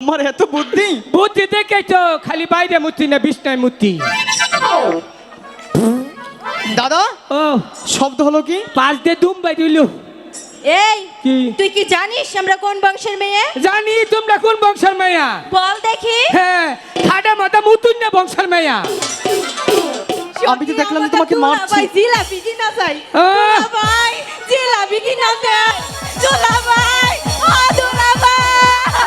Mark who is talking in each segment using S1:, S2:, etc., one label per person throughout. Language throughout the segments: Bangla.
S1: তোমার এত বুদ্ধি?
S2: বুদ্ধি দেখে তো খালি বাইরে মূর্তি না বিষ্ণায় মূর্তি?
S1: দাদা
S2: ও।
S1: শব্দ হলো কি?
S2: পাঁচ দিয়ে দুম বাই দিল
S3: এই
S2: কি?
S3: তুই কি জানিস আমরা কোন বংশের মেয়ে?
S2: জানি তোমরা কোন বংশের মাইয়া
S3: বল দেখি।
S2: হ্যাঁ খাটা মাথা মুতুন না বংশের মাইয়া
S1: আমি তো দেখলাম তোমাকে মারছি।
S3: ভাই জিলাপি কি না চাই
S2: আহ!
S3: ভাই জিলাপি কি না চাই ভাই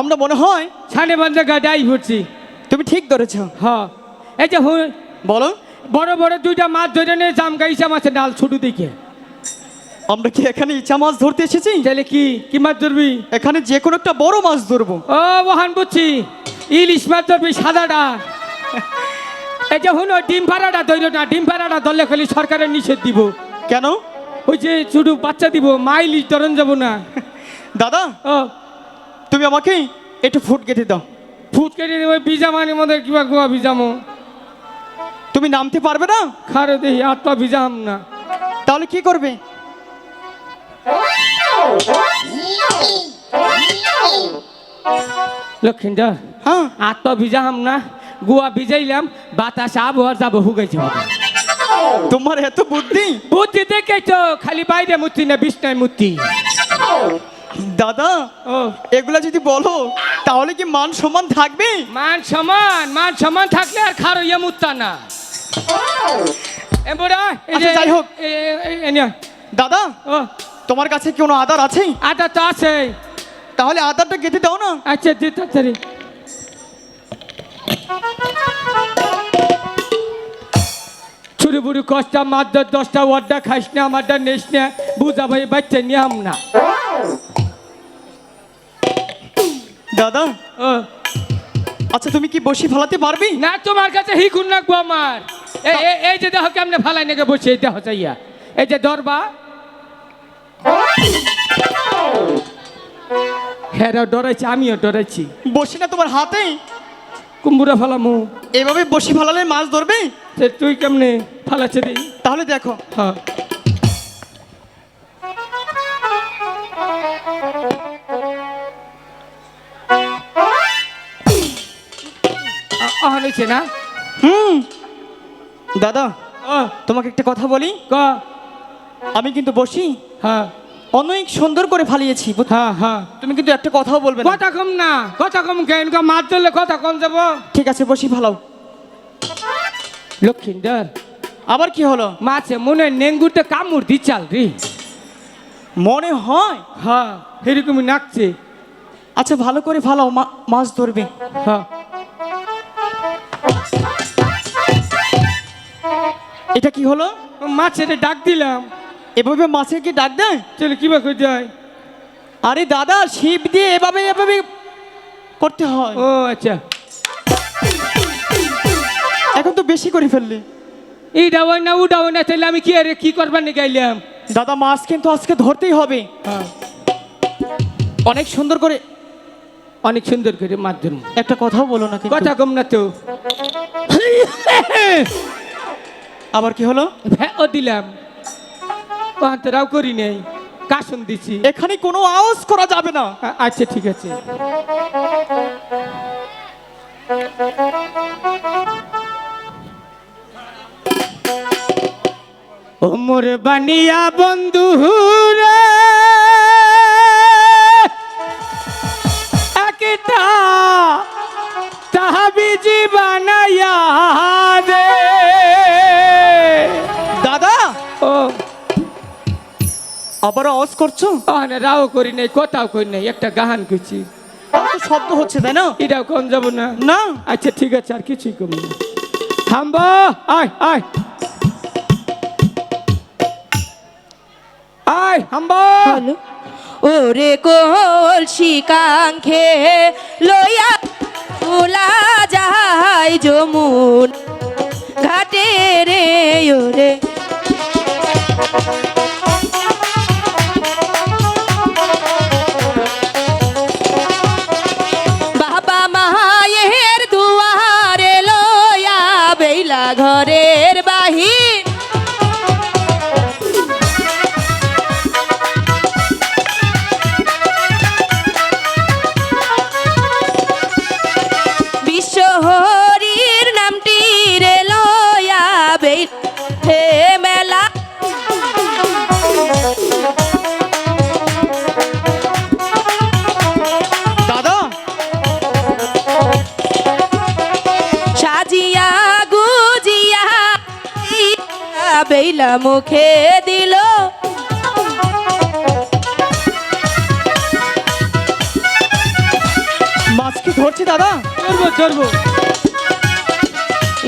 S1: আমরা মনে হয়
S2: ছানে বন্ধে গাডাই ভরছি
S1: তুমি ঠিক ধরেছ।
S2: হ্যাঁ। এই যে
S1: বলো।
S2: বড় বড় দুইটা মাছ ধরে নিয়ে জাম গাইছে মাছের ডাল ছোট দিকে।
S1: আমরা কি এখানে ইচা মাছ ধরতে এসেছি?
S2: তাহলে কি কি মাছ ধরবি?
S1: এখানে যে কোনো একটা বড় মাছ ধরবো।
S2: ও বহান বুঝছি। ইলিশ মাছ ধরবি সাদাটা এই যে হুন ডিম ভাড়াটা ধরল না ডিম ভাড়াটা ধরলে খালি সরকারের নিষেধ দিব।
S1: কেন?
S2: ওই যে শুধু বাচ্চা দিব মা ইলিশ ধরন যাব না।
S1: দাদা
S2: ও।
S1: তুমি আমাকে একটু ফুট কেটে দাও।
S2: ফুট কেটে দেবো বিজামানি মধ্যে কিবা গোয়া বিজামো
S1: তুমি নামতে পারবে না?
S2: খারে দেখি আর তো বিজাম না।
S1: তাহলে কি করবে?
S2: লক্ষিন্দর
S1: হ্যাঁ।
S2: আর তো ভিজাম না। গুয়া ভিজাইলাম বাতাস আবহাওয়ার যাব হুগাইছে
S1: তোমার এত বুদ্ধি?
S2: বুদ্ধি দেখে তো খালি বাইরে মূর্তি না বিষ্ণায় মূর্তি
S1: দাদা এগুলা যদি বলো তাহলে কি মান সম্মান থাকবে?
S2: মান সমান মান সমান থাকলে আর খারো ইয়ে মুত্তা না।
S1: আচ্ছা, যাই হোক। দাদা তোমার কাছে কি কোনো আদার আছে?
S2: আটা তো আছে
S1: তাহলে আদারটা কেটে দাও না।
S2: আচ্ছা দি তাড়াতাড়ি। ছুরি বুড়ি কষ্টা মাদ্দার দশটা ওয়ার্ডা খাইস না আমারটা নিস না বুঝা ভাই বাচ্চা নিয়াম না।
S1: দাদা? আচ্ছা তুমি কি বসি ফেলাতে পারবি?
S2: না তোমার কাছে হিকুন রাখব আমার। এই- যে দেখো কেমনে ফালাই নাকি বসে এই দেহ চাইয়া এই যে দরবা। হ্যাঁ ডরাইছি আমিও ডরাইছি।
S1: বসি না তোমার হাতে?
S2: কুম্বুরা ফালামু।
S1: এভাবে বসি ফেলালে মাছ ধরবে?
S2: তুই কেমনে ফালাচ্ছে দিই
S1: তাহলে দেখো।
S2: হ্যাঁ। অহন হয়েছে না?
S1: হুম। দাদা তোমাকে একটা কথা বলি?
S2: ক?
S1: আমি কিন্তু বসি।
S2: হ্যাঁ
S1: অনেক সুন্দর করে ফালিয়েছি
S2: হ্যাঁ হ্যাঁ
S1: তুমি কিন্তু একটা কথাও বলবে
S2: কথা কম না কথা কম কেন? মাছ ধরলে কথা কম যাব।
S1: ঠিক আছে বসি ফেলাও।
S2: লক্ষিন্দর।
S1: আবার কি হলো?
S2: মাছে মনে হয় নেঙ্গুরতে কামড় দি চাল রে।
S1: মনে হয়?
S2: হ্যাঁ এরকমই নাকছে।
S1: আচ্ছা ভালো করে ফালাও মাছ ধরবে।
S2: হ্যাঁ
S1: এটা কি হলো?
S2: মাছের ডাক দিলাম।
S1: এভাবে মাছের কি ডাক দেয়?
S2: চলে কিবা করে যায়
S1: আরে দাদা শিব দিয়ে এভাবে এভাবে করতে হয়।
S2: ও আচ্ছা।
S1: এখন তো বেশি করে ফেললি।
S2: এই হয় না ওটা হয় না তাহলে আমি কি আরে কি করবার নিয়ে গাইলাম
S1: দাদা মাছ কিন্তু আজকে ধরতেই হবে।
S2: হ্যাঁ।
S1: অনেক সুন্দর করে
S2: অনেক সুন্দর করে মাধ্যম
S1: একটা কথাও বলো না।
S2: কথা কম না তো।
S1: আবার কি হলো?
S2: ও দিলাম। পান্তরাও করি নেই। কাশন দিছি।
S1: এখানে কোনো আওয়াজ করা যাবে না।
S2: আচ্ছা ঠিক আছে। ওমর বানিয়া বন্ধু রে একটা তাহাবিজি বানাইয়া দে।
S1: আবার আওয়াজ করছ?
S2: আনে রাও করি নাই কথাও করি নাই একটা গাহান করছি।
S1: আমার শব্দ হচ্ছে তাই না?
S2: এটাও কম যাব না।
S1: না।
S2: আচ্ছা ঠিক আছে আর কিছুই কম না। থামবা আয় আয়। আয় হাম্বা
S4: ওরে কোল শিকাঙ্ক্ষে লইয়া তোলা যায় যমুন ঘাটে রে ওরে। ঘরের বাহির। বিশ্ব হরির নামটি রে লয়া বেই। বেইলা মুখে দিল।
S1: মাছ কি ধরছি দাদা?
S2: ধরবো ধরবো।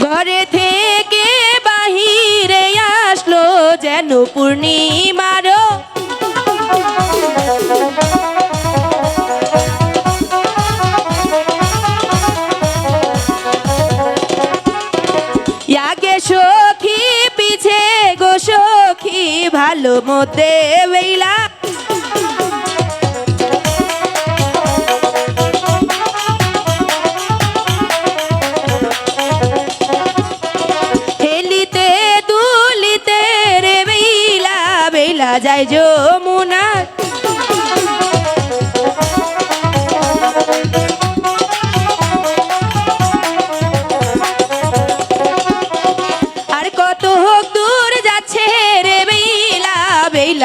S4: ঘরে থেকে বাহিরে আসলো যেন পূর্ণিমার মতে বেলা হেলিতে দুলিতে রে বেলা বেলা যায় যমুনা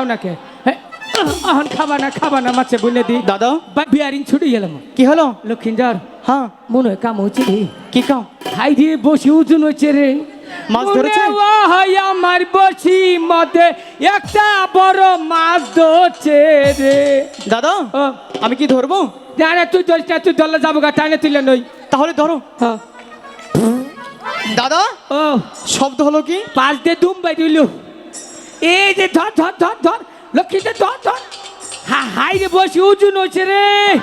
S2: খাও না কে হে, অহন খাবা না খাবা না মাছে বলে দি।
S1: দাদা?
S2: বা বিয়ারিং ছুটে গেলাম
S1: কি হলো?
S2: লক্ষিন্দর
S1: হ্যাঁ।
S2: মনে হয় কাম হচ্ছে রে।
S1: কি কাও
S2: হাই দিয়ে বসি উজুন হচ্ছে রে।
S1: মাছ ধরেছে?
S2: হয় আমার বসি মতে একটা বড় মাছ ধরছে রে।
S1: দাদা আমি কি ধরবো?
S2: জানে তুই ধরিস না তুই ধরলে যাব গা টাইনে তুলে নই
S1: তাহলে ধরো।
S2: হ্যাঁ।
S1: দাদা
S2: ও।
S1: শব্দ হলো কি?
S2: পাঁচ দিয়ে দুম বাই দিল। এই যে ধর ধর ধর ধর। লক্ষ্মীতে ধর ধর। হা হাই রে বসি উজুন হচ্ছে রে।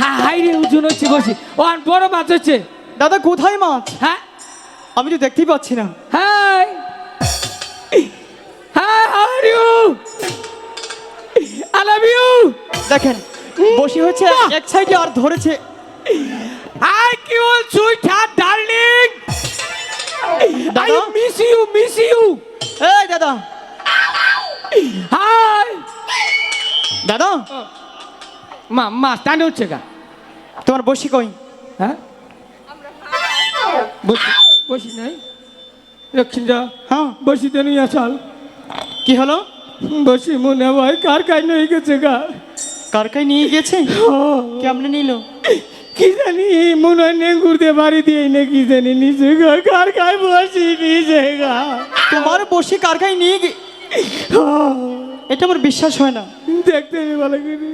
S2: হা হাই রে উজুন হচ্ছে বসি। ও আর বড় মাছ হচ্ছে
S1: দাদা কোথায় মাছ?
S2: হ্যাঁ?
S1: আমি তো দেখতেই পাচ্ছি না।
S2: Hi. Hi how are you I love you.
S1: দেখেন বসি হচ্ছে! এক সাইডে আর ধরেছে।
S2: Hi cute sweetheart darling. I? Miss you miss you
S1: দাদা।
S2: হাই।
S1: দাদা।
S2: মা মা টানে হচ্ছে গা।
S1: তোমার বসি কই?
S2: হ্যাঁ? বসি বসি নাই। লক্ষ্মীন্দা
S1: হ্যাঁ।
S2: বসি তো নিয়ে আসাল
S1: কি হলো?
S2: বসি মনে হয় কার কাই নই গেছে গা।
S1: কারকাই নিয়ে গেছে? কেমনে নিল?
S2: কি জানি মনে হয় নেঙ্গুর দিয়ে বাড়ি দিয়ে না কি জানি নিজে কার কাই বসি নিজে গা
S1: তোমার বসে কারকাই নিয়ে গে এটা আমার বিশ্বাস হয় না।
S2: দেখতে ভালো করে।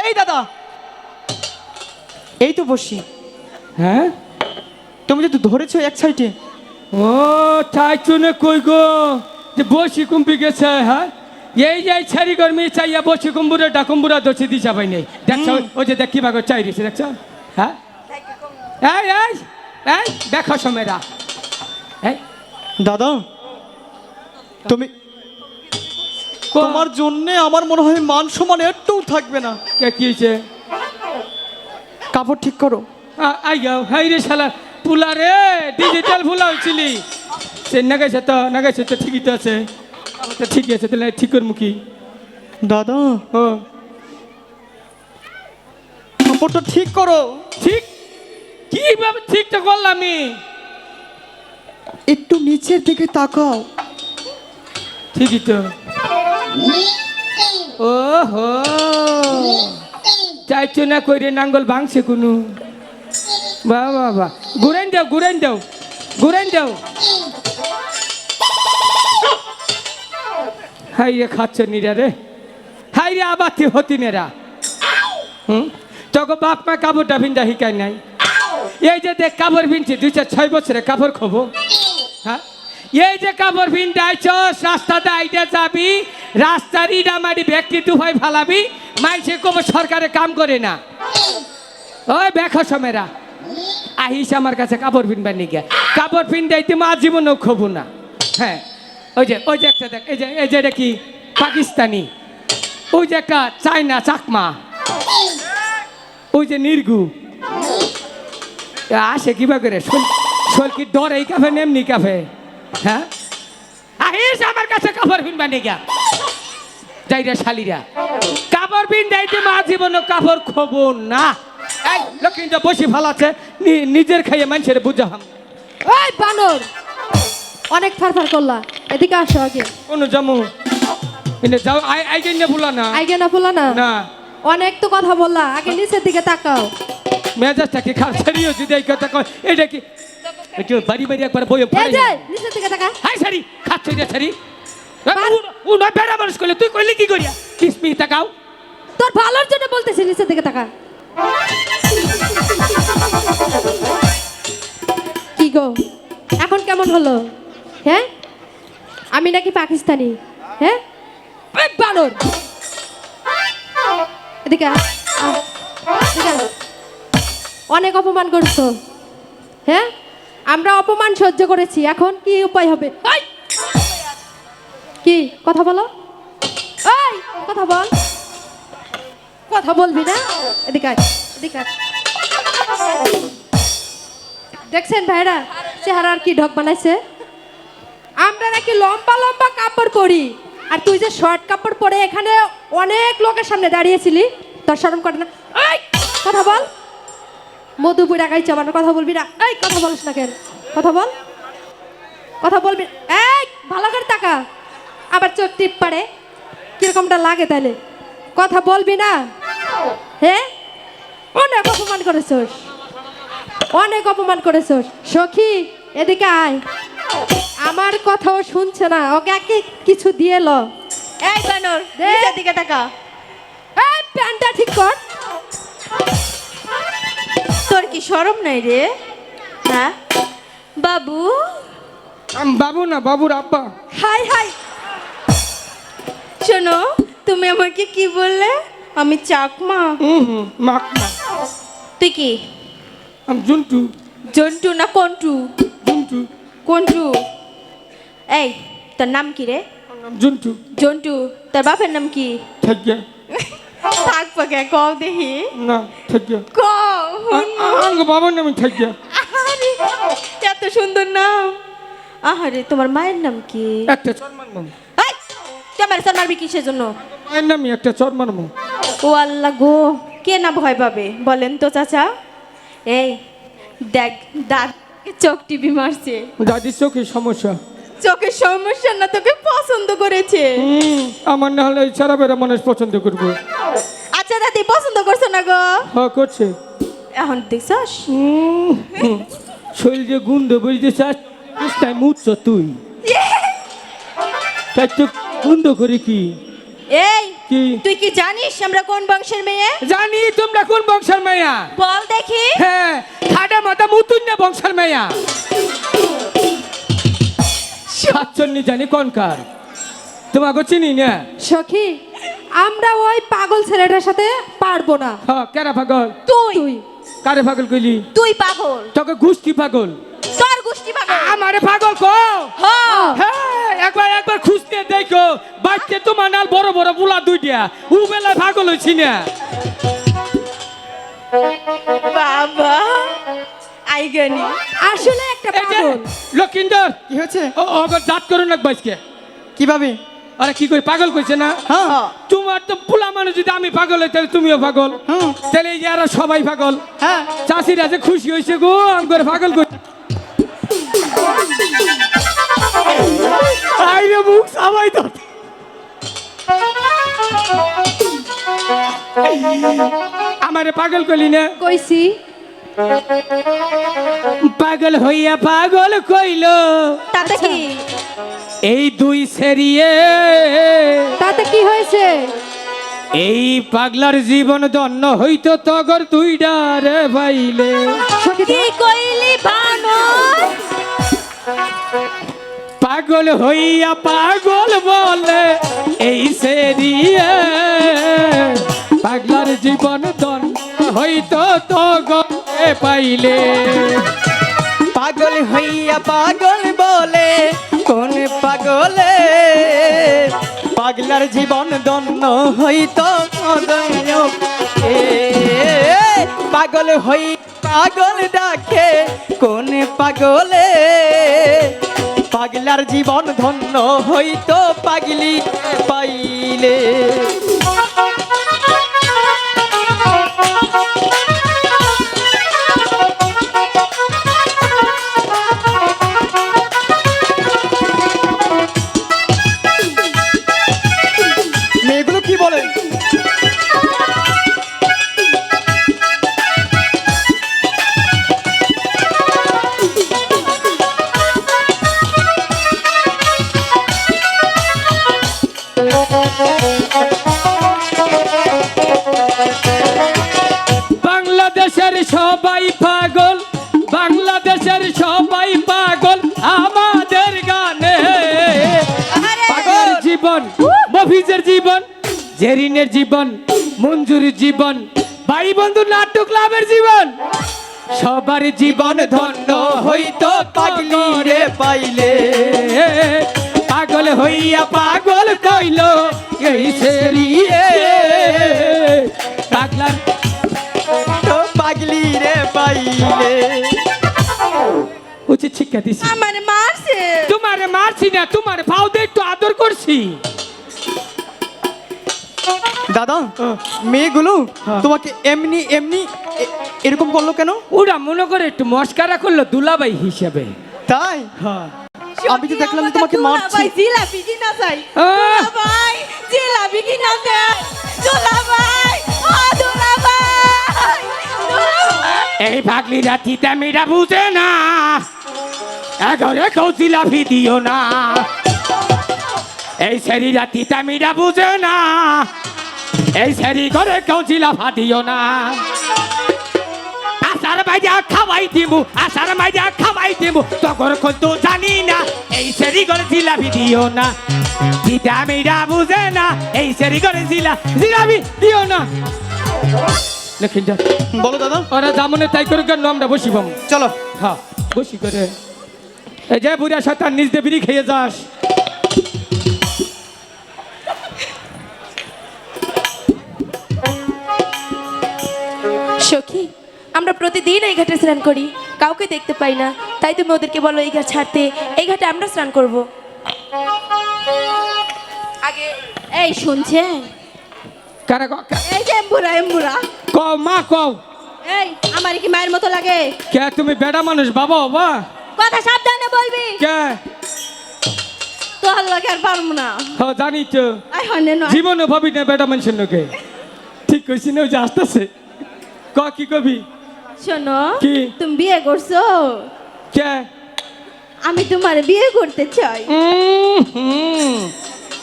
S1: এই দাদা এই তো বসি।
S2: হ্যাঁ?
S1: তুমি যদি ধরেছো এক সাইডে।
S2: ও তাই চুনে কই গো? যে বসি কুম্পি গেছে হ্যাঁ? এই যে ছাড়ি গরমি চাইয়া বসি কুম্বুরে ডাকুম্বুরা দোষে দিশা পাই নেই। দেখছ? ওই যে দেখ কি ভাগ চাই দিছে দেখছ? হ্যাঁ? এই এই এই দেখো সমেরা। এই।
S1: দাদা তুমি তোমার জন্যে আমার মনে হয় মান সমান একটুও থাকবে না।
S2: কে কি হয়েছে?
S1: কাপড় ঠিক করো।
S2: আই যাও হাই রে শালা। পুলা রে ডিজিটাল পুলা হয়েছিলি সে নাগাইছে তো নাগাইছে তো ঠিকই তো আছে। তো ঠিকই আছে তাহলে ঠিক করব কি?
S1: দাদা?
S2: ও।
S1: কাপড়টা ঠিক করো।
S2: ঠিক? কীভাবে ঠিকটা করলাম আমি
S1: একটু নিচের দিকে তাকাও।
S2: ঠিকই তো। ও হো চাইছো না কইরে নাঙ্গল ভাঙছে কোনো? বাহ বাহ বাহ। ঘুরেন দাও ঘুরেন দাও ঘুরেন দাও হাই রে, খাচ্ছ নিরা রে। হাই রে, আবাতি হতি নেরা হুম? তোকে বাপ মা কাপড়টা ভিন্দা শিকাই নাই। এই যে দেখ, কাপড় ভিনছি দুই চার ছয় বছরে কাপড় খবো। হ্যাঁ? এই যে কাপড় ভিন্দাইছ রাস্তাতে আইতে যাবি, রাস্তার ইডামারি ব্যক্তি তুফাই ফালাবি মাইসে কব সরকারে কাম করে না। ওই দেখো সমেরা আহিস আমার কাছে, কাপড় পিনবার নিগে। কাপড় পিনদাইতে মা জীবনও খবু না। হ্যাঁ ওই যে ওই যে একটা দেখ, এই যে এই যে এটা কি? পাকিস্তানি। ওই যে একটা চাইনা চাকমা। ওই যে নির্গু। আসে কিবা করে? শোল কি ডর এই কাফে নেমনি কাফে? হ্যাঁ? আহিস আমার কাছে, কাপড় পিনবা নিগা। যাইরা শালিরা। কাপড় পিন দাইতে মা জীবন কাপড় খবো না। এই লক্ষ্মীটা বসে ফালাচ্ছে নি- নিজের খাইয়ে মানুষের বুঝাহাম
S5: ওই বানর! অনেক ফারফার করলা। এদিকে আসো আগে।
S2: কোন জামু? এনে যাও আই আই জন্য বলা না।
S5: আগে না বলা না?
S2: না।
S5: অনেক তো কথা বললা আগে নিচের দিকে তাকাও।
S2: মেজাজটা কি খারাপ? ছাড়িও যদি এই কথা কয় এটা কি একটু বাড়ি বাড়ি একবার বইয়ে
S5: এই
S2: পড়ে
S5: যে নিচের দিকে তাকা
S2: হাই সারি খাচ্ছ যে সারি ও নয় বেড়া মানুষ করলে তুই কইলি কি করিয়া? কিসমি তাকাও।
S5: তোর ভালোর জন্য বলতেছি নিচের দিকে তাকা। কি গো? এখন কেমন হলো? হ্যাঁ? আমি নাকি পাকিস্তানি হ্যাঁ? বানর! এদিকে। অনেক অপমান করছ হ্যাঁ? আমরা অপমান সহ্য করেছি, এখন কি উপায় হবে! কি? কথা বলো। কথা বল। কথা বলবি না? এদিকে এদিকে। দেখছেন ভাইরা, চেহারার কি ঢক বানাইছে? আমরা নাকি লম্বা লম্বা কাপড় পরি। আর তুই যে শর্ট কাপড় পরে এখানে অনেক লোকের সামনে দাঁড়িয়েছিলি, তোর শরম করে না। এই, কথা বল। মধুপুর একাই চাবানোর কথা বলবি না। এই, কথা বলিস না কেন? কথা বল। কথা বলবি এই, ভালো করে টাকা আবার চোখ টিপ পারে কিরকমটা লাগে তাহলে কথা বলবি না? হ্যাঁ অনেক অপমান করেছোস। অনেক অপমান করেছোস সখী এদিকে আয়। আমার কথাও শুনছে না। ওকে একে কিছু দিয়ে ল।
S3: এই বানর
S5: দে।
S3: নিচের দিকে তাকা।
S5: এই প্যান্টটা ঠিক কর।
S3: তোর কি শরম নাই রে? হ্যাঁ? বাবু?
S2: আম বাবু না বাবুর আব্বা।
S3: Hi hi. শোনো তুমি আমাকে কি বললে? আমি চাকমা।
S2: হুম হুম মাক মা
S3: তুই কি?
S2: আম জুন্টু
S3: জন্টু না কন্টু
S2: জুন্টু
S3: কন্টু এই তোর নাম কি রে
S2: আমার নাম জুন্টু
S3: জন্টু তোর বাপের নাম কি
S2: থাকিয়া
S3: থাক পাকে কও দেখি
S2: না থাকিয়া
S3: ক
S2: আঙ্গ বাবার নামে থাকিয়া
S3: এত সুন্দর নাম আহারে তোমার মায়ের নাম কি
S2: একটা
S3: এই, তুই আমার স্যার মারবি কিসের জন্য
S2: মায়ের নামই একটা চর মারমু
S3: ও আল্লাহ গো কে না ভয় পাবে বলেন তো চাচা এই দেখ দাদ চোখ টিভি মারছে।
S2: দাদির চোখের সমস্যা।
S3: চোখের সমস্যা না তোকে পছন্দ করেছে।
S2: হুম, আমার না হলে সারা বেড়া মানুষ পছন্দ করব।
S3: আচ্ছা দাদি পছন্দ করছ না গো?
S2: হ্যাঁ করছে।
S3: এখন দেখছস।
S2: শরীর যে গুন্ড বুঝতে চাস তাই মুচ্ছ তুই। তাই তো গুন্ড করে কি?
S3: এই
S2: কি?
S3: তুই কি জানিস আমরা কোন বংশের মেয়ে?
S2: জানি তোমরা কোন বংশের মাইয়া
S3: বল দেখি।
S2: হ্যাঁ খাডা মাথা মুতুন না বংশের মাইয়া সাতচন্নি জানি কোনকার তোমাকে চিনি না?
S5: সখী আমরা ওই পাগল ছেলেটার সাথে পারব না।
S2: হ্যাঁ কেরা পাগল?
S3: তুই।
S5: তুই।
S2: কারে পাগল কইলি?
S3: তুই পাগল।
S2: তোকে গুষ্টি পাগল।
S3: তোর গোষ্ঠী পাগল।
S2: আমারে পাগল কো?
S3: হ্যাঁ
S2: একবার একবার খুঁজতে দেখো বাড়তে তোমার নাল বড় বড় বুলা দুইটা। উ বেলা পাগল হইছি না।
S3: বাবা আইগানি
S5: আসলে একটা পাগল।
S2: লক্ষিন্দর
S1: কি হয়েছে?
S2: ও ওগো জাত করুন এক বাইসকে
S1: কীভাবে?
S2: আরে কি কই পাগল কইছে না?
S1: হ্যাঁ।
S2: তোমার তো পুলা মানুষ যদি আমি পাগল হই তাহলে তুমিও পাগল।
S1: হুম।
S2: তাহলে এই যে আরও সবাই পাগল।
S1: হ্যাঁ।
S2: চাষিরা যে খুশি হয়েছে গো করে পাগল কই আইরে মুখ সবাই তো আমারে পাগল কইলি না?
S5: কইছি।
S2: পাগল হইয়া পাগল কইলো।
S3: তাতে কি?
S2: এই দুই সেরিয়ে
S5: তাতে কি হয়েছে?
S2: এই পাগলার জীবন দন্ন হইতো তগর তুই ডারে
S5: সখী
S3: কি কইলি বানর।
S2: পাগল হইয়া পাগল বলে এই সেরিয়ে। পাগলার জীবন দন্ন হইতো তগরে পাইলে
S1: পাগল হইয়া পাগল বলে কোন পাগলে? পাগলার জীবন দন্ন হইত পাগল হই, পাগল ডাকে, কোন পাগলে? পাগলার জীবন ধন্য হইত পাগলি পাইলে।
S2: জেরিনের জীবন মঞ্জুরির জীবন ভাই বন্ধু নাট্য ক্লাবের জীবন। সবার জীবন ধন্য হইতো
S1: পাগলি রে পাইলে।
S2: পাগল হইয়া পাগল কইল এই সেরিয়ে। পাগলার
S1: তো পাগলি রে পাইলে।
S2: উচিত শিক্ষা দিছি।
S3: আমার মারছে।
S2: তোমারে মারছি না তোমার ভাও দিয়ে একটু আদর করছি।
S1: দাদা মেয়েগুলো তোমাকে এমনি এমনি এরকম করল কেন?
S2: ওরা মনে করে একটু মস্কারা করল দুলাবাই হিসেবে।
S1: তাই? আমি তো দেখলাম তোমাকে মারছি।
S3: জিলাপি কিনা চাই! ভাই জিলাপি কিনা চাই দোলা ভাই ও দোলা ভাই
S2: এই ভাগলি রাতিটা মেয়েরা বুঝে না। এগরে কৌশিলাফি দিও না। এই সেরি রাতিটা মেয়েরা বুঝে না। এই সেরি করে কৌশিলাফা দিও না। আসার মাইজা খাওয়াই দিমু আসার মাইজা খাওয়াই দিমু তখন কিন্তু জানি না। এই সেরি করে জিলাপি দিও না। দিদা মেয়েরা বুঝে না এই সেরি করে জিলা জিলাপি দিও না। লক্ষিন্দর
S1: বলো দাদা।
S2: ওরা জামনে তাই করে কেন আমরা বসি বাম
S1: চলো।
S2: হ্যাঁ বসি করে। এই যে বুড়া শতান নিজ দিয়ে বিড়ি খেয়ে যাস।
S3: সখী আমরা প্রতিদিন এই ঘাটে স্নান করি। কাউকে দেখতে পাই না।
S4: তাই তুমি ওদেরকে বলো এই ঘাট ছাড়তে এই ঘাটে আমরা স্নান করব। আগে
S3: এই শুনছেন?
S2: কারা
S3: এই যে এম্বুরা এম্বুরা।
S2: কও মা
S3: এই আমার কি মায়ের মতো লাগে?
S2: কে তুমি বেড়া মানুষ বাবা বাবা?
S3: কথা সাবধানে বলবি।
S2: কে?
S3: লাগে আর পারব না।
S2: হ জানি তো। জীবনে ভাবি না বেটা মানুষের লোকে ঠিক কইছি না ওই যে আসতেছে। ক কি কবি?
S3: শোনো
S2: কি?
S3: তুমি বিয়ে করছ?
S2: কে?
S3: আমি তোমার বিয়ে করতে চাই।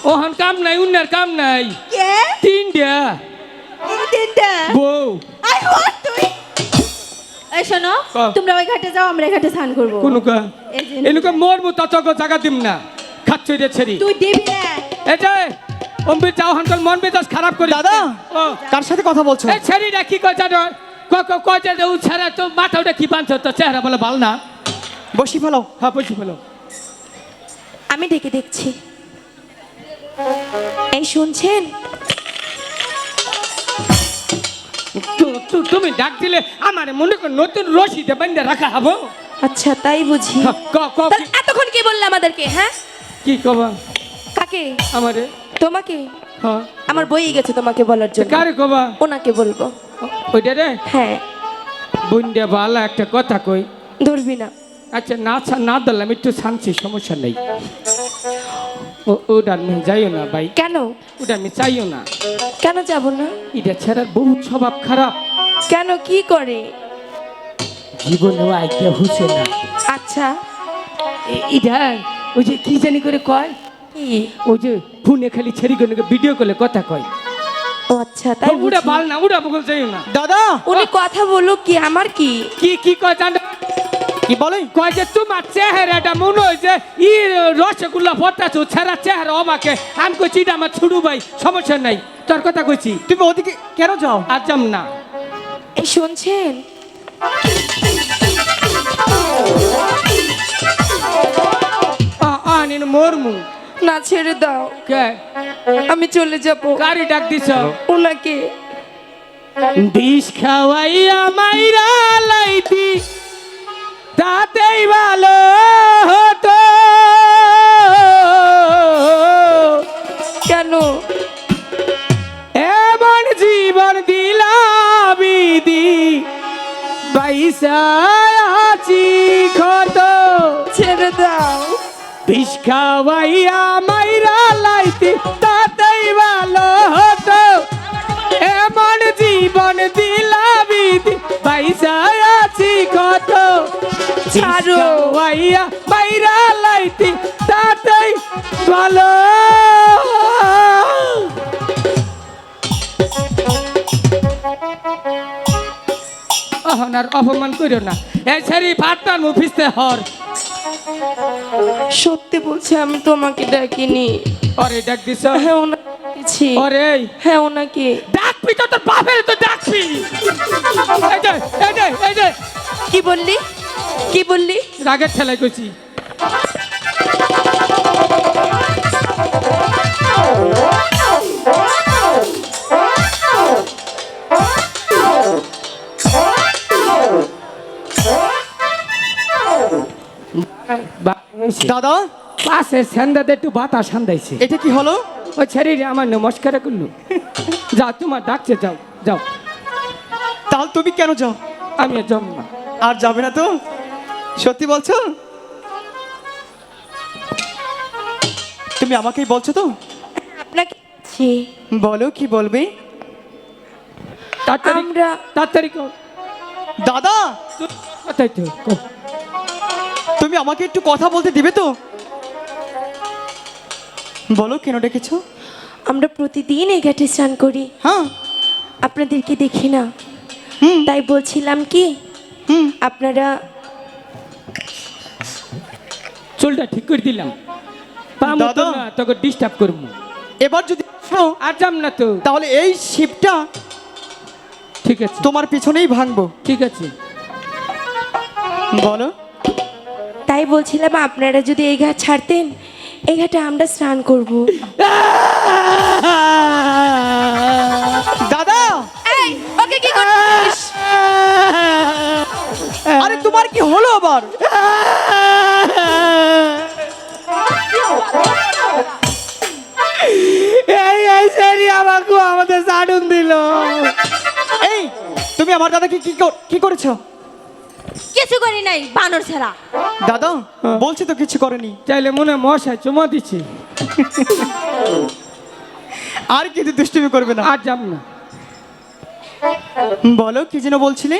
S2: ওহন কাম নাই উন্নার কাম নাই।
S3: কে?
S2: তিনটা।
S3: এই তিনটা?
S2: বউ।
S3: আই হোয়াট তুই। এই শোনো তোমরা ওই ঘাটে যাও আমরা এই ঘাটে স্নান করব।
S2: কোন কা? এনুকে মোর মু ততক জায়গা দিম না। খাচ্ছ রে ছেড়ি।
S3: তুই দিবি না।
S2: এই যে অম্বি যাও হানকাল মন মেজাজ খারাপ করি
S1: দাদা
S2: ও।
S1: কার সাথে কথা বলছো?
S2: এই ছেড়িটা কি কয় জানো? ক ক কয় যে ও তো মাথা ওটা কি বাঁধছ? তো চেহারা বলে ভালো না।
S1: বসি ফেলো।
S2: হ্যাঁ বলছি বলো
S4: আমি ডেকে দেখছি। এই শুনছেন?
S2: তুমি ডাক দিলে আমার মনে কর নতুন রশিতে বান্ধে রাখা হব।
S4: আচ্ছা তাই বুঝি। এতক্ষণ কি বললে আমাদেরকে হ্যাঁ?
S2: কি কবা?
S4: কাকে?
S2: আমারে?
S4: তোমাকে?
S2: হ্যাঁ
S4: আমার বই গেছে তোমাকে বলার জন্য।
S2: কারে কবা?
S4: ওনাকে বলব।
S2: ওইটা রে?
S4: হ্যাঁ।
S2: বন্ডে বালা একটা কথা কই।
S4: ধরবি না।
S2: আচ্ছা না না দিলাম একটু শান্তি সমস্যা নেই। ও ওটা নেই যাইও না ভাই।
S4: কেন?
S2: ওটা আমি চাইও না।
S4: কেন যাব না?
S2: এটা ছেড়ার বহুত স্বভাব খারাপ।
S4: কেন কি করে?
S2: জীবনেও আইডিয়া হুসে না।
S4: আচ্ছা।
S2: এটা ওই যে কি জানি করে কয়?
S4: কি?
S2: ওই যে ফোনে খালি ছেড়ি করে ভিডিও করলে কথা কয়।
S4: ও আচ্ছা তাই
S2: উড়া
S4: বুঝি।
S2: ভালো না উড়া বগল যাইও না।
S1: দাদা!
S4: উনি কথা বলুক কি আমার কি?
S2: কি কি কয় জানো
S1: কি বলে?
S2: কয় যে তোমার চেহারাটা মনে হয় যে ই রসগোল্লা ফটাছো ছেঁড়া চেহারা আমাকে। আমি কইছি এটা আমার ছুড়ু ভাই সমস্যা নাই। তোর কথা কইছি।
S1: তুমি ওদিকে কেন যাও?
S2: আর যাম না।
S4: এই শুনছেন?
S2: আ আ নিন মরমু।
S4: না ছেড়ে দাও।
S2: কে?
S4: আমি চলে যাব।
S2: গাড়ি ডাক দিছ?
S4: ওনাকে।
S2: বিষ খাওয়াইয়া মাইরা লাইতি তাতেই ভালো হতো।
S4: কেন?
S2: এমন জীবন দিলাবিদি পয়সা আছি ক্ষত
S4: ছেড়ে দাও।
S2: বিষ খাওয়াইয়া মাইরা লাইতি তাতেই ভালো হতো। এমন জীবন দিলাবিদি পয়সা আছি কত।
S4: ছাড়ো।
S2: খাওয়াইয়া মাইরা লাইতি তাতেই ভালো। অহনার অপমান করিও না। এই ছেড়ি ফাটতার মুফিসতে হর।
S4: সত্যি বলছি আমি তোমাকে ডাকিনি।
S2: আরে ডাক দিছ।
S4: হ্যাঁ ওনাকে
S2: আরে।
S4: হ্যাঁ ওনাকে।
S2: ডাকবি তো তোর বাপের তো ডাকবি এই যে এই যে এই যে।
S4: কি বললি? কি বললি?
S2: রাগের ঠেলায় কইছি।
S1: দাদা?
S2: পাশে সেন্দাতে একটু বাতাস সান্দাইছে
S1: এটা কি হলো?
S2: ও ছেড়ে রে আমার নমস্কার করলু। যাও তোমার ডাকছে যাও যাও।
S1: তাহলে তুমি কেন যাও?
S2: আমি আর যাব না।
S1: আর যাবে না তো? সত্যি বলছো? তুমি আমাকেই বলছো তো?
S4: আপনাকে
S1: বলো কি বলবে?
S2: তাড়াতাড়ি
S4: আমরা
S2: তাড়াতাড়ি কর।
S1: দাদা!
S2: কোথায় তো।
S1: তুমি আমাকে একটু কথা বলতে দিবে তো? বলো কেন ডেকেছো?
S4: আমরা প্রতিদিন এই ঘাটে স্নান করি।
S1: হ্যাঁ।
S4: আপনাদেরকে দেখি না।
S1: হুম।
S4: তাই বলছিলাম কি
S1: হুম।
S4: আপনারা
S2: চুলটা ঠিক করে দিলাম।
S1: দাদা।
S2: না তোকে ডিস্টার্ব করব।
S1: এবার যদি আসো,
S2: আর যাম না তো।
S1: তাহলে এই শিপটা
S2: ঠিক আছে।
S1: তোমার পিছনেই ভাঙবো।
S2: ঠিক আছে।
S1: বলো।
S4: তাই বলছিলাম আপনারা যদি এই ঘাট ছাড়তেন এই ঘাটে আমরা স্নান করব।
S1: দাদা!
S4: এই ওকে কি করছিস?
S1: আরে তোমার কি হলো আবার?
S2: এই এই সেরি আমাকে আমাদের সাডুন দিল।
S1: এই তুমি আমার দাদাকে কি কি করেছ?
S3: কিছু করি নাই বানর ছাড়া।
S1: দাদা বলছি তো কিছু করেনি।
S2: চাইলে মনে মশাই চুমা দিচ্ছে।
S1: আর কিন্তু দুষ্টুমি করবে না।
S2: আর যাব না।
S1: বলো কি যেন বলছিলে?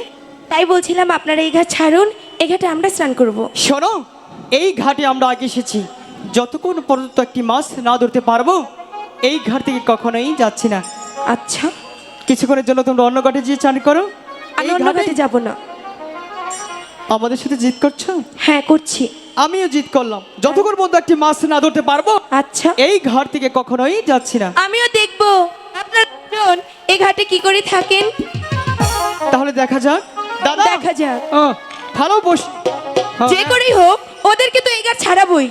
S4: তাই বলছিলাম আপনারা এই ঘাট ছাড়ুন এই ঘাটে আমরা স্নান করব।
S1: শোনো এই ঘাটে আমরা আগে এসেছি। যতক্ষণ পর্যন্ত একটি মাছ না ধরতে পারব এই ঘাট থেকে কখনোই যাচ্ছি না।
S4: আচ্ছা।
S1: কিছুক্ষণের জন্য তোমরা অন্য ঘাটে গিয়ে চান করো।
S4: আমি অন্য ঘাটে যাব না।
S1: আমাদের সাথে জিত করছ?
S4: হ্যাঁ করছি।
S1: আমিও জিত করলাম। যতক্ষণ পর্যন্ত একটি মাছ না ধরতে পারব
S4: আচ্ছা।
S1: এই ঘাট থেকে কখনোই যাচ্ছি না।
S4: আমিও দেখব। আপনার দুজন এই ঘাটে কি করে থাকেন?
S1: তাহলে দেখা যাক। দাদা!
S4: দেখা যাক।
S2: ও
S1: ভালো বস
S2: হ্যাঁ।
S4: যে করেই হোক ওদেরকে তো এই ঘাট ছাড়াবই।